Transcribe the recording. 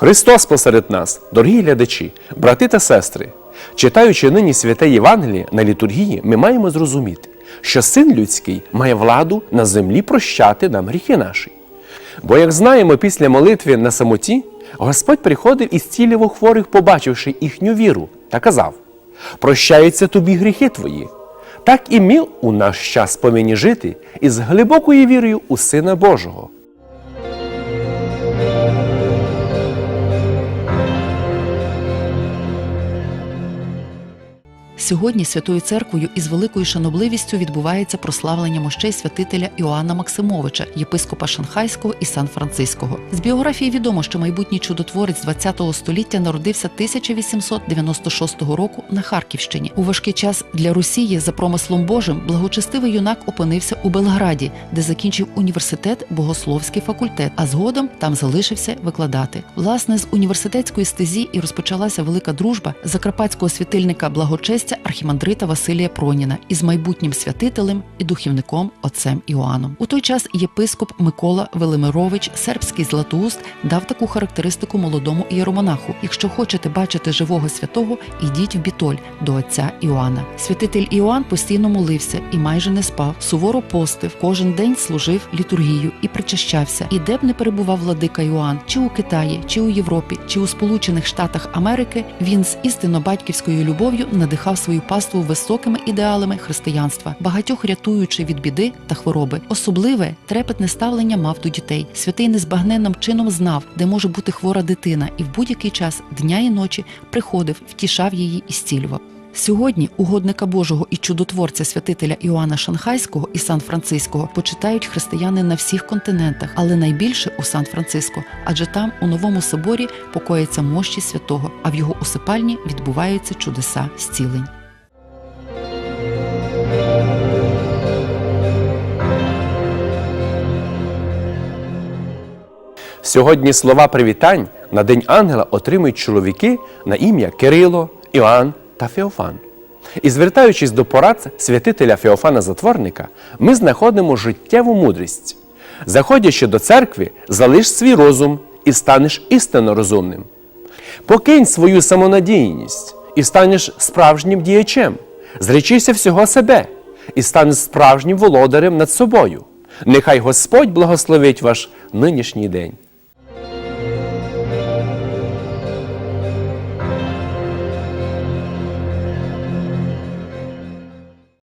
Христос посеред нас, дорогі глядачі, брати та сестри. Читаючи нині святе Євангеліє на літургії, ми маємо зрозуміти, що син людський має владу на землі прощати нам гріхи наші. Бо, як знаємо, після молитви на самоті Господь приходив і зцілював хворих, побачивши їхню віру, та казав: Прощаються тобі гріхи твої. Так і ми у наш час повинні жити із глибокою вірою у Сина Божого. Сьогодні Святою Церквою із великою шанобливістю відбувається прославлення мощей святителя Іоанна Максимовича, єпископа Шанхайського і Сан-Франциского. З біографії відомо, що майбутній чудотворець ХХ століття народився 1896 року на Харківщині. У важкий час для Росії за промислом Божим благочестивий юнак опинився у Белграді, де закінчив університет, богословський факультет, а згодом там залишився викладати. Власне, з університетської стезі і розпочалася велика дружба закарпатського світильника благочестя архімандрита Василія Проніна із майбутнім святителем і духівником отцем Іоанном. У той час єпископ Микола Велимирович, сербський златоуст, дав таку характеристику молодому ієромонаху: якщо хочете бачити живого святого, ідіть в бітоль до отця Іоанна. Святитель Іоанн постійно молився і майже не спав, суворо постив, кожен день служив літургію і причащався. І де б не перебував владика Іоанн, чи у Китаї, чи у Європі, чи у Сполучених Штатах Америки, він з істинно батьківською любов'ю надихав свою паству високими ідеалами християнства, багатьох рятуючи від біди та хвороби. Особливе трепетне ставлення мав до дітей. Святий незбагненним чином знав, де може бути хвора дитина, і в будь-який час дня і ночі приходив, втішав її і зцілював. Сьогодні угодника Божого і чудотворця святителя Іоанна Шанхайського і Сан-Франциского почитають християни на всіх континентах, але найбільше у Сан-Франциско, адже там у новому соборі покояться мощі святого, а в його усипальні відбуваються чудеса зцілень. Сьогодні слова привітань на День Ангела отримують чоловіки на ім'я Кирило, Іоанн та Феофан. І звертаючись до порад святителя Феофана Затворника, ми знаходимо життєву мудрість. Заходячи до церкви, залиш свій розум і станеш істинно розумним. Покинь свою самонадійність і станеш справжнім діячем. Зречися всього себе і станеш справжнім володарем над собою. Нехай Господь благословить ваш нинішній день.